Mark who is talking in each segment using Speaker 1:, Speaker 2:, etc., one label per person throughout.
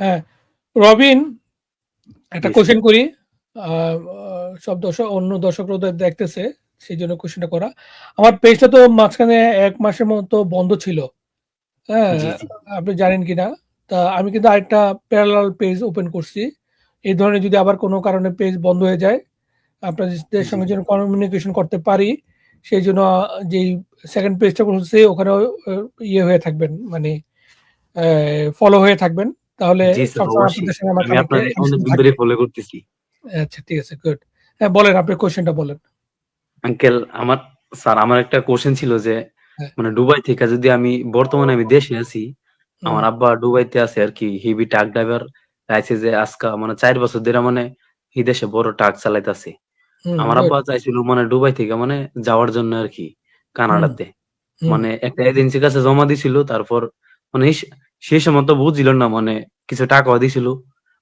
Speaker 1: হ্যাঁ, রবিন একটা
Speaker 2: স্যার।
Speaker 1: করি। সব দর্শক অন্য দর্শকরা দেখতেছে। সেজন্য কোয়েশ্চেনটা করা। আমার পেজটা তো মাঝখানে ১ মাসের মতো বন্ধ ছিল। হ্যাঁ? আপনি জানেন কিনা? তা আমি কিন্তু আরেকটা প্যারালাল পেজ ওপেন করছি। এই ধরনের যদি আবার কোন কারণে পেজ বন্ধ হয়ে যায়, আপনাদের। সঙ্গে যেন কমিউনিকেশন করতে পারি, সেইজন্য যেই 2nd পেজটা খুলছি ওখানেও ইয়ে হয়ে থাকবেন মানে ফলো হয়ে থাকবেন। তাহলে
Speaker 2: আমি আপনার অনেকদিন। ফলো করতেছি।
Speaker 1: আচ্ছা ঠিক আছে, গুড। হ্যাঁ, বলেন আপনার কোয়েশ্চেনটা বলেন।
Speaker 2: আঙ্কেল আমার স্যার আমার একটা কোয়েশ্চেন ছিল যে
Speaker 1: হ্যাঁ।
Speaker 2: মানে দুবাই থেকে যদি আমি বর্তমানে আমি দেশে আছি, আমার আব্বা দুবাইতে আছে আরকি হেভি ট্রাক ড্রাইভার লাইসেন্সে আজকা মানে ৪ বছর ধইরা মানে এই দেশে বড় ট্রাক চালাইতাছে। আমার আব্বা চাইছিল মানে দুবাই থেকে মানে যাওয়ার জন্য আরকি
Speaker 1: হুম,
Speaker 2: কানাডাতে। মানে একটা এজেন্সির কাছে জমা দিছিল। তারপর মানে সে সেই সময় তো বুঝছিল না মানে কিছু টাকাও দিছিল।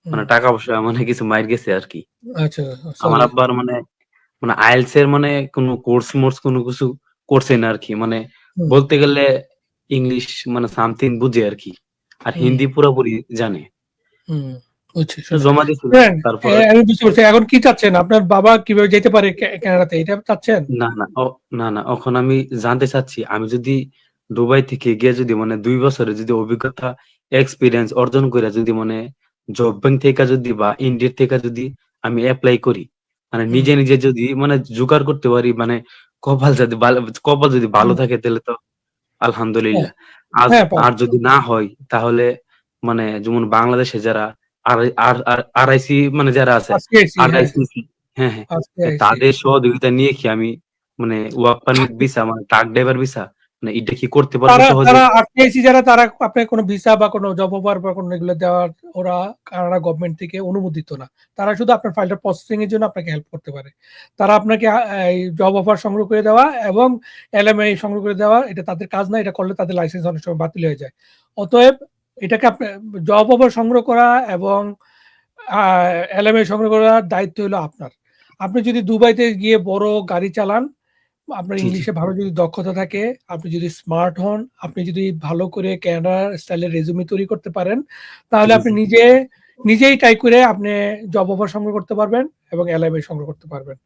Speaker 2: মানে টাকা-পয়সা মানে কিছু মাইর গেছে আরকি।
Speaker 1: আচ্ছা,
Speaker 2: আমার আব্বার মানে, মানে IELTS এর মানে কোন কোর্স-মোর্স কোন কিছু করছে না আরকি। মানে বলতে গেলে ইংলিশ মানে সামথিং বুঝে আর
Speaker 1: কি আর
Speaker 2: হিন্দি পুরোপুরি জানে। জমা দিছিল।
Speaker 1: শুনেন,
Speaker 2: তারপর
Speaker 1: আমি বুঝতে পারছি। এখন কি চাচ্ছেন? আপনার বাবা কীভাবে যেতে পারে কানাডাতে এটা চাচ্ছেন?
Speaker 2: না, না, না, না, এখন আমি জানতে চাচ্ছি আমি যদি দুবাই থেকে গিয়ে যদি মানে দুই বছরের যদি অভিজ্ঞতা এক্সপিরিয়েন্স অর্জন করে যদি মানে জব ব্যাংক থেকে যদি বা ইন্ডিয়ার থেকে যদি আমি এপ্লাই করি, মানে নিজে, নিজে যদি মানে জোগাড় করতে পারি মানে কপাল যদি কপাল যদি ভালো থাকে তাহলে তো
Speaker 1: হ্যাঁ,
Speaker 2: আলহামদুলিল্লাহ। আজ
Speaker 1: হ্যাঁ
Speaker 2: আর যদি না হয় তাহলে মানে যেমন বাংলাদেশে যারা আর আর মানে যারা আছে
Speaker 1: হ্যাঁ,
Speaker 2: হ্যাঁ, হ্যাঁ। তাদের সহযোগিতা নিয়ে কি আমি মানে ওয়ার্ক পারমিট ভিসা মানে ট্রাক ড্রাইভার ভিসা মানে এটা কি করতে পারব
Speaker 1: তারা,
Speaker 2: সহজে?
Speaker 1: তারা আজকেছি যারা তারা আপনার কোন ভিসা বা কোন জব অফার বা কোন এগুলো দেওয়ার ওরা কানাডা গভর্নমেন্ট থেকে অনুমোদিত না। তারা শুধু আপনার ফাইলটা প্রসেসিং এর জন্য আপনাকে হেল্প করতে পারে। তারা আপনাকে জব অফার সংগ্রহ করে দেওয়া এবং এলএমআই সংগ্রহ করে দেওয়া এটা তাদের কাজ না। এটা করলে তাদের লাইসেন্স অনেক সময় বাতিল হয়ে যায়। অতএব এটাকে আপনি জব অফার সংগ্রহ করা এবং এলএমআই সংগ্রহ করার দায়িত্ব হলো আপনার। আপনি যদি দুবাইতে গিয়ে বড় গাড়ি চালান, আপনার। ইংলিশে ভালো যদি দক্ষতা থাকে, আপনি যদি স্মার্ট হন, আপনি যদি ভালো করে ক্যানাডা স্টাইলের রেজুমি তৈরি করতে পারেন, তাহলে আপনি নিজে নিজেই টাই করে আপনি জব অফার সংগ্রহ করতে পারবেন এবং এলআইবি সংগ্রহ করতে পারবেন।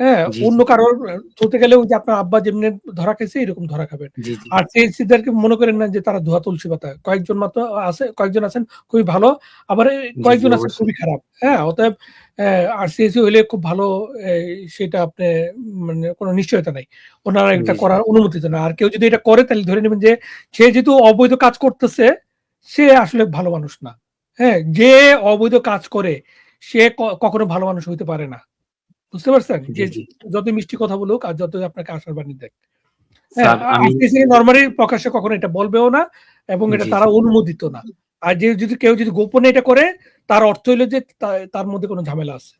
Speaker 1: হ্যাঁ? অন্য। কারোর থ্রুতে গেলেও যে আপনার আব্বা যেমনি ধরা খাইছে এরকম ধরা খাবেন। আর সিএনসিদেরকে মনে করেন না যে তারা ধোয়া তুলসী পাতা। কয়েকজন মাত্র আছে কয়েকজন আছেন খুবই ভালো। আবার কয়েকজন আছেন খুবই খারাপ। হ্যাঁ? অতএব অ্যা আরসিএসি হইলে খুব ভালো সেটা আপনি মানে কোন নিশ্চয়তা নাই। উনারা
Speaker 2: জি,
Speaker 1: এটা করার অনুমতি না। আর কেউ যদি এটা করে তাহলে ধরে নেবেন যে সে যেহেতু অবৈধ কাজ করতেছে, সে আসলে ভালো মানুষ না। হ্যাঁ? যে অবৈধ কাজ করে সে কখনো ভালো মানুষ হইতে পারে না। বুঝতে পারছেন? যে যত মিষ্টি কথা বলুক আর যত আপনাকে আশার বাণী। হ্যাঁ? আরসিএসি নরমালি প্রকাশ্যে কখনো এটা বলবেও না এবং এটা তারা অনুমোদিত না। আর যে যদি কেউ যদি গোপনে এটা করে তার অর্থ হইল যে তার মধ্যে কোন ঝামেলা আছে।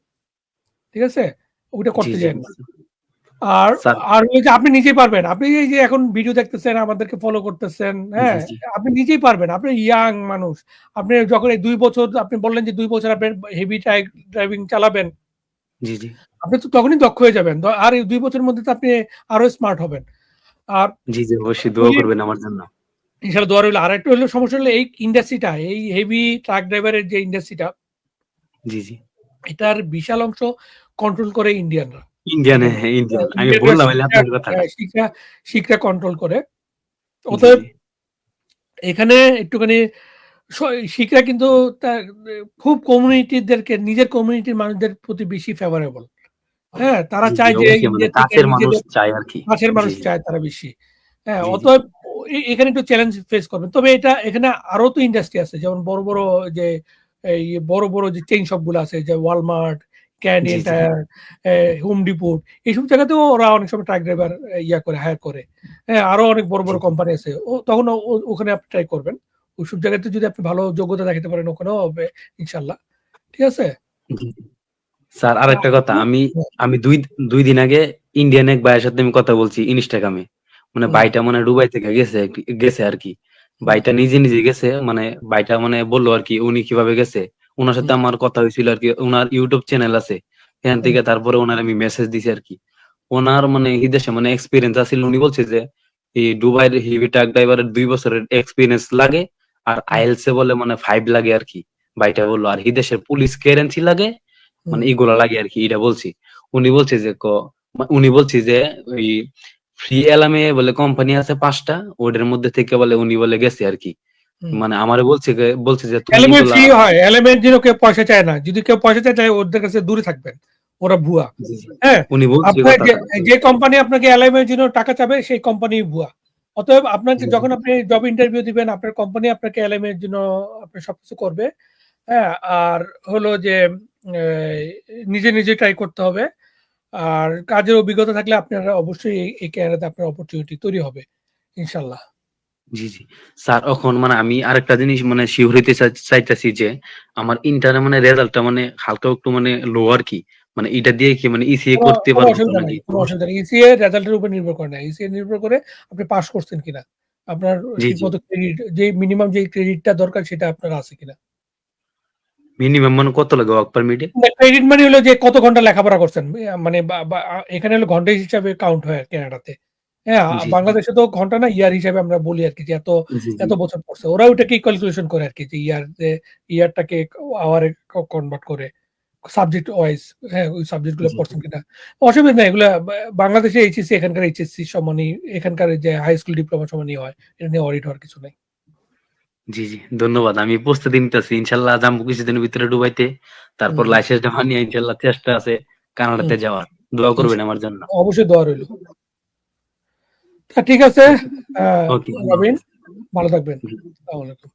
Speaker 1: ঠিক আছে? ওইটা করতে
Speaker 2: জি।
Speaker 1: যায়েন না। আর আর ওই যে আপনি নিজেই পারবেন। আপনি এই যে এখন ভিডিও দেখতেছেন, আমাদেরকে ফলো করতেছেন, হ্যাঁ? আপনি নিজেই পারবেন। আপনি ইয়াং মানুষ। আপনি যখন এই দুই বছর আপনি বললেন যে দুই বছর আপনি হেভি ড্রাইভিং চালাবেন।
Speaker 2: জি, জি।
Speaker 1: আপনি তো তখনই দক্ষ হয়ে যাবেন। আর এই ২ বছরের মধ্যে তো আপনি আরও স্মার্ট হবেন। আর
Speaker 2: জি, জি অবশ্যই দোয়া করবেন আমার জন্য।
Speaker 1: ইনশাআল্লাহ দোয়া রইল। আর আরেকটা হলো সমস্যা হলো এই ইন্ডাস্ট্রিটা, এই হেভি ট্রাক ড্রাইভারের যে ইন্ডাস্ট্রিটা
Speaker 2: জি, জি।
Speaker 1: এটার বিশাল অংশ কন্ট্রোল করে ইন্ডিয়ানরা।
Speaker 2: Indian Indian. আমি বললাম
Speaker 1: শিখরা
Speaker 2: আপনার।
Speaker 1: হ্যাঁ, শিখরা শিখরা কন্ট্রোল করে। অতএব এখানে একটুখানি শিখরা কিন্তু তার খুব কমিউনিটিদেরকে নিজের কমিউনিটির মানুষদের প্রতি বেশি ফেভারেবল। হ্যাঁ? তারা চায় যে
Speaker 2: মানে কাছের মানুষ চায় আরকি।
Speaker 1: কাছের মানুষ চায় তারা বেশি। হ্যাঁ। অতএব এখানে একটু চ্যালেঞ্জ ফেস করবেন। তবে এটা এখানে আরও তো ইন্ডাস্ট্রি আছে। যেমন বড়, বড় যে এই বড়, বড় যে চেইন শপগুলো আছে যে
Speaker 2: ওয়ালমার্ট।
Speaker 1: Tire, এ Home Depot এইসব জায়গাতেও ওরা অনেক সময় ট্রাক ড্রাইভার ইয়া করে হায়ার করে। হ্যাঁ, আরও অনেক বড়, বড় কোম্পানি আছে। ও তখন ওখানে আপনি ট্রাই করবেন। ওইসব জায়গাতে যদি আপনি ভালো যোগ্যতা দেখাতে পারেন ওখানেও হবে ইনশাআল্লাহ। ঠিক আছে?
Speaker 2: স্যার আরেকটা কথা আমি
Speaker 1: হ্যাঁ।
Speaker 2: আমি ২ ২ দিন আগে ইন্ডিয়ান এক ভাইয়ের সাথে আমি কথা বলছি ইনস্টাগ্রামে। মানে। ভাইটা মানে দুবাই থেকে গেছে গেছে আরকি।
Speaker 1: হুম।
Speaker 2: ভাইটা নিজে, নিজে গেছে মানে ভাইটা মানে বলল আরকি উনি কীভাবে গেছে। ওনার সাথে আমার কথা হয়েছিল আর কি উনার ইউটিউব চ্যানেল আছে। এখান থেকে তারপরে ওনার আমি মেসেজ দিছি আরকি। ওনার মানে দেশে মানে এক্সপিরিয়েন্স আছিল। উনি বলছে যে এই দুবাইয়ের হেভি ট্রাক ড্রাইভারের দুই বছরের এক্সপিরিয়েন্স লাগে। আর এ বলে মানে ফাইভ লাগে আর আরকি। ভাইটা বলল আর দেশের পুলিশ ক্লিয়ারেন্সি লাগে মানে। এগুলা লাগে আর কি এটা বলছি। উনি বলছে যে ক উনি বলছে যে ওই ফ্রি এলামে বলে কোম্পানি আছে পাঁচটা ওদের মধ্যে থেকে বলে উনি বলে গেছে আর কি মানে আমারে বলছে যে- বলছে যে
Speaker 1: এলিমেন্ট ফ্রি হয় এলিমেন্ট যেন কেউ পয়সা চায় না যদি কেউ পয়সা চায় তাহলে ওদের কাছে দূরে থাকবেন ওরা ভুয়া। হ্যাঁ
Speaker 2: উনি বলছে
Speaker 1: যে কোম্পানি আপনাকে এলাইমের জন্য টাকা চাবে সেই কোম্পানি ভুয়া। অতএব আপনাকে। যখন আপনি জব ইন্টারভিউ দিবেন আপনার কোম্পানি আপনাকে এলাইমের জন্য আপনার সবকিছু করবে। হ্যাঁ আর হলো যে নিজে নিজে ট্রাই করতে হবে। আর কাজের অভিজ্ঞতা থাকলে আপনারা অবশ্যই এই- ক্যারিয়ারে আপনার অপরচুনিটি তৈরি হবে ইনশাল্লাহ
Speaker 2: জি জি। স্যার এখন মানে আমি আরেকটা জিনিস মানে শিওর হইতে চাই- চাইতেছি যে আমার ইন্টারে মানে রেজাল্টটা মানে হালকা একটু মানে লো আর কি। মানে এটা দিয়ে কি মানে ইসিএ করতে
Speaker 1: কোনো
Speaker 2: পারব নাকি
Speaker 1: কোনো অসুবিধা নেই। ইসিএ রেজাল্টের উপর নির্ভর করে না। ইসিএ নির্ভর করে আপনি পাস করছেন কিনা। আপনার। ঠিকমতো ক্রেডিট যে মিনিমাম যে ক্রেডিটটা দরকার সেটা আপনার আছে কিনা।
Speaker 2: মিনিমাম মানে কত লাগে ওয়ার্ক পারমিটে
Speaker 1: ক্রেডিট মানে হলো যে কত ঘণ্টা লেখাপড়া করছেন। মানে এখানে হলো ঘণ্টা হিসাবে কাউন্ট হয় কানাডাতে হ্যাঁ বাংলাদেশে তো ঘণ্টা না ইয়ার হিসাবে আমরা বলি আর কি যে এত এত বছর পড়ছে। ওরা ওটাকে ক্যালকুলেশন করে আর কি যে ইয়ার যে ইয়ারটাকে আওয়ারে কনভার্ট করে। সাবজেক্ট ওয়াইজ হ্যাঁ ওই
Speaker 2: সাবজেক্টগুলো
Speaker 1: পড়ছেন কিনা? অসুবিধা নেই এগুলা বাংলাদেশে এইচএসসি এখানকার এইচএসসি সমানই এখানকার যে হাই স্কুল ডিপ্লোমা সমানই হয় এটা নিয়ে অডিট হওয়ার কিছু নেই।
Speaker 2: জি জি ধন্যবাদ। আমি প্রস্তুতি নিতেছি ইনশাল্লাহ যাব কিছুদিনের ভিতরে ডুবাইতে তারপর লাইসেন্স জমা নিয়ে ইনশাল্লাহ চেষ্টা আছে কানাডাতে যাওয়ার। দোয়া করবেন আমার জন্য।
Speaker 1: অবশ্যই দোয়া রইল। ঠিক আছে রবিন ভালো থাকবেন। আসসালামু আলাইকুম।